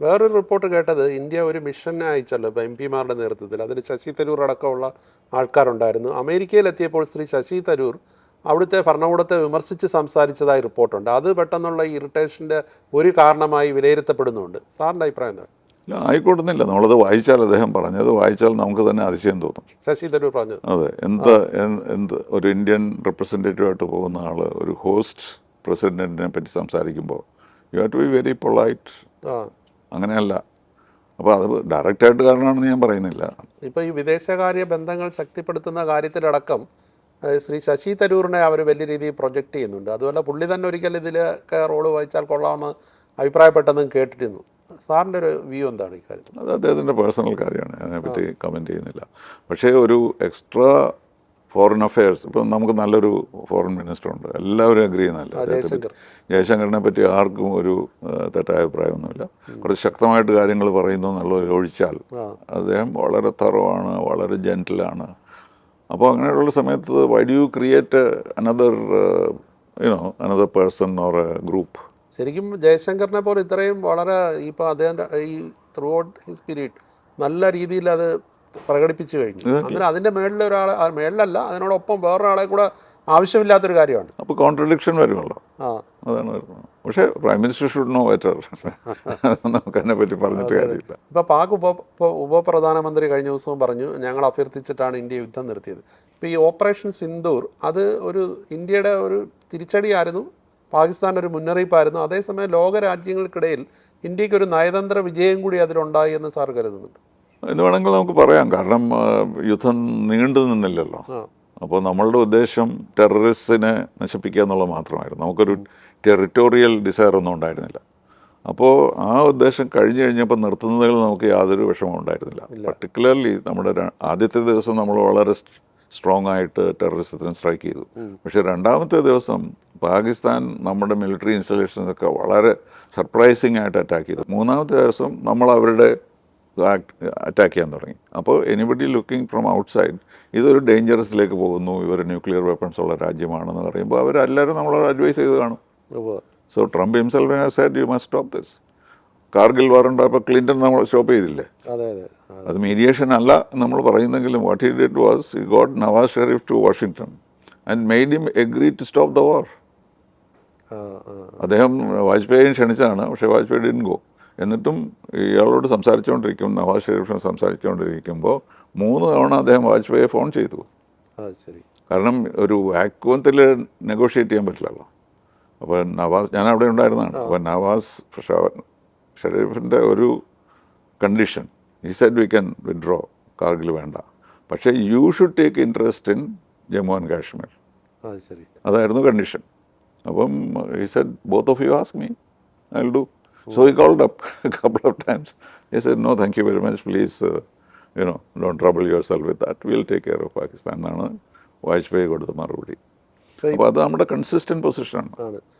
വേറൊരു റിപ്പോർട്ട് കേട്ടത് ഇന്ത്യ ഒരു മിഷൻ അയച്ചല്ലോ ഇപ്പോൾ എം പിമാരുടെ നേതൃത്വത്തിൽ. അതിൽ ശശി തരൂർ അടക്കമുള്ള ആൾക്കാരുണ്ടായിരുന്നു. അമേരിക്കയിലെത്തിയപ്പോൾ ശ്രീ ശശി തരൂർ അവിടുത്തെ ഭരണകൂടത്തെ വിമർശിച്ച് സംസാരിച്ചതായി റിപ്പോർട്ടുണ്ട്. അത് പെട്ടെന്നുള്ള ഇറിറ്റേഷന്റെ ഒരു കാരണമായി വിലയിരുത്തപ്പെടുന്നുണ്ട്. സാറിന്റെ അഭിപ്രായം എന്താണ്? ഇല്ല ആയിക്കോട്ടുന്നില്ല. നമ്മളത് വായിച്ചാൽ അദ്ദേഹം പറഞ്ഞത് വായിച്ചാൽ നമുക്ക് തന്നെ അതിശയം തോന്നും. ശശി തരൂർ പറഞ്ഞു. അതെ. എന്ത് എന്ത് ഒരു ഇന്ത്യൻ റെപ്രസെന്റേറ്റീവായിട്ട് പോകുന്ന ആൾ ഒരു ഹോസ്റ്റ് പ്രസിഡന്റിനെ പറ്റി സംസാരിക്കുമ്പോൾ you have to be very polite. അങ്ങനെയല്ല. അപ്പോൾ അത് ഡയറക്റ്റായിട്ട് കാരണമാണെന്ന് ഞാൻ പറയുന്നില്ല. ഇപ്പോൾ ഈ വിദേശകാര്യ ബന്ധങ്ങൾ ശക്തിപ്പെടുത്തുന്ന കാര്യത്തിലടക്കം ശ്രീ ശശി തരൂറിനെ അവർ വലിയ രീതിയിൽ പ്രൊജക്റ്റ് ചെയ്യുന്നുണ്ട്. അതുപോലെ പുള്ളി തന്നെ ഒരിക്കൽ ഇതിലൊക്കെ റോൾ വഹിച്ചാൽ കൊള്ളാമെന്ന് അഭിപ്രായപ്പെട്ടെന്നും കേട്ടിരുന്നു. സാറിന്റെ ഒരു വ്യൂ എന്താണ് ഈ കാര്യത്തിൽ? അത് അദ്ദേഹത്തിന്റെ പേഴ്സണൽ കാര്യമാണ്. അതിനെപ്പറ്റി കമന്റ് ചെയ്യുന്നില്ല. പക്ഷേ ഒരു എക്സ്ട്രാ ഫോറിൻ അഫയേഴ്സ് ഇപ്പം നമുക്ക് നല്ലൊരു ഫോറിൻ മിനിസ്റ്റർ ഉണ്ട്. എല്ലാവരും അഗ്രി ചെയ്യുന്നതല്ല പറ്റി ജയശങ്കറിനെ പറ്റി ആർക്കും ഒരു തെറ്റായ അഭിപ്രായമൊന്നുമില്ല കുറച്ച് ശക്തമായിട്ട് കാര്യങ്ങൾ പറയുന്നു എന്നുള്ളത് ഒഴിച്ചാൽ. അദ്ദേഹം വളരെ തറവാണ് വളരെ ജെന്റിലാണ് അപ്പോൾ അങ്ങനെയുള്ള സമയത്ത് why do you create another you know another person or a group ശരിക്കും ജയശങ്കറിനെ പോലെ ഇത്രയും വളരെ ഇപ്പോൾ അദ്ദേഹം ഈ ത്രൂ ഔട്ട് ഹിസ് പീരീഡ് നല്ല രീതിയിൽ അത് പ്രകടിപ്പിച്ചു കഴിഞ്ഞു. അങ്ങനെ അതിന്റെ മേളിൽ ഒരാൾ മേളിലല്ല അതിനോടൊപ്പം വേറൊരാളെ കൂടെ ആവശ്യമില്ലാത്തൊരു കാര്യമാണ്. അപ്പോൾ കോൺട്രഡിക്ഷൻ വരുമല്ലോ. ആ. അതാണ് വരുന്നത്. പക്ഷേ prime minister should know better നമുക്ക് അതിനെ പറ്റി പറഞ്ഞിട്ട് കാര്യമില്ല. ഇപ്പോൾ പാക് ഉപ ഉപ- ഉപപ്രധാനമന്ത്രി കഴിഞ്ഞ ദിവസവും പറഞ്ഞു ഞങ്ങൾ അഭ്യർത്ഥിച്ചിട്ടാണ് ഇന്ത്യ യുദ്ധം നിർത്തിയത്. ഇപ്പോൾ ഈ ഓപ്പറേഷൻ സിന്ദൂർ അത് ഒരു ഇന്ത്യയുടെ ഒരു തിരിച്ചടിയായിരുന്നു. പാകിസ്ഥാന്റെ ഒരു മുന്നറിയിപ്പായിരുന്നു. അതേസമയം ലോകരാജ്യങ്ങൾക്കിടയിൽ ഇന്ത്യയ്ക്ക് ഒരു നയതന്ത്ര വിജയം കൂടി അതിലുണ്ടായി എന്ന് സാർ കരുതുന്നുണ്ട്. എന്ന് വേണമെങ്കിൽ നമുക്ക് പറയാം. കാരണം യുദ്ധം നീണ്ടു നിന്നില്ലല്ലോ. അപ്പോൾ നമ്മളുടെ ഉദ്ദേശം ടെററിസ്റ്റിനെ നശിപ്പിക്കുക എന്നുള്ളത് മാത്രമായിരുന്നു. നമുക്കൊരു ടെറിറ്റോറിയൽ ഡിസയർ ഒന്നും ഉണ്ടായിരുന്നില്ല. അപ്പോൾ ആ ഉദ്ദേശം കഴിഞ്ഞു കഴിഞ്ഞപ്പോൾ നിർത്തുന്നതിൽ നമുക്ക് യാതൊരു വിഷമവും ഉണ്ടായിരുന്നില്ല. പർട്ടിക്കുലർലി നമ്മുടെ ആദ്യത്തെ ദിവസം നമ്മൾ വളരെ സ്ട്രോങ് ആയിട്ട് ടെററിസത്തിന് സ്ട്രൈക്ക് ചെയ്തു. പക്ഷേ രണ്ടാമത്തെ ദിവസം പാകിസ്ഥാൻ നമ്മുടെ മിലിറ്ററി ഇൻസ്റ്റലേഷൻസൊക്കെ വളരെ സർപ്രൈസിങ് ആയിട്ട് അറ്റാക്ക് ചെയ്തു. മൂന്നാമത്തെ ദിവസം നമ്മൾ അവരുടെ അറ്റാക്ക് ചെയ്യാൻ തുടങ്ങി. അപ്പോൾ എനിബഡി ലുക്കിംഗ് ഫ്രം ഔട്ട്സൈഡ് ഇതൊരു ഡേഞ്ചറസിലേക്ക് പോകുന്നു. ഇവർ ന്യൂക്ലിയർ വെപ്പൺസ് ഉള്ള രാജ്യമാണെന്ന് പറയുമ്പോൾ അവരെല്ലാവരും നമ്മളോട് അഡ്വൈസ് ചെയ്ത് കാണും. So Trump himself said you must stop this Kargil war ഉണ്ടായപ്പോൾ ക്ലിന്റൺ നമ്മൾ സ്റ്റോപ്പ് ചെയ്തില്ലേ? അതെ മീഡിയേഷൻ അല്ല നമ്മൾ പറയുന്നെങ്കിലും what he did was he got Nawaz Sharif to Washington and made him agree to stop the war. അദ്ദേഹം വാജ്പേയിയെ ക്ഷണിച്ചതാണ് പക്ഷേ Vajpayee didn't go എന്നിട്ടും ഇയാളോട് സംസാരിച്ചുകൊണ്ടിരിക്കും നവാസ് ഷെരീഫിനെ സംസാരിച്ചുകൊണ്ടിരിക്കുമ്പോൾ മൂന്ന് തവണ അദ്ദേഹം വാജ്പേയിയെ ഫോൺ ചെയ്തു. ശരി. കാരണം ഒരു വാക്വത്തിൽ നെഗോഷിയേറ്റ് ചെയ്യാൻ പറ്റില്ലല്ലോ. അപ്പോൾ നവാസ് ഞാൻ അവിടെ ഉണ്ടായിരുന്നതാണ്. അപ്പോൾ നവാസ് ഷെരീഫിന്റെ ഒരു condition he said we can withdraw Kargil വേണ്ട. പക്ഷേ you should take interest in Jammu and Kashmir അതായിരുന്നു കണ്ടീഷൻ. അപ്പം he said both of you ask me I do so he called up couple of times he said no thank you very much please you know don't trouble yourself with that will take care of Pakistan എന്നാണ് വാജ്പേയി കൊടുത്ത മറുപടി. അപ്പോൾ അത് നമ്മുടെ consistent പൊസിഷനാണ്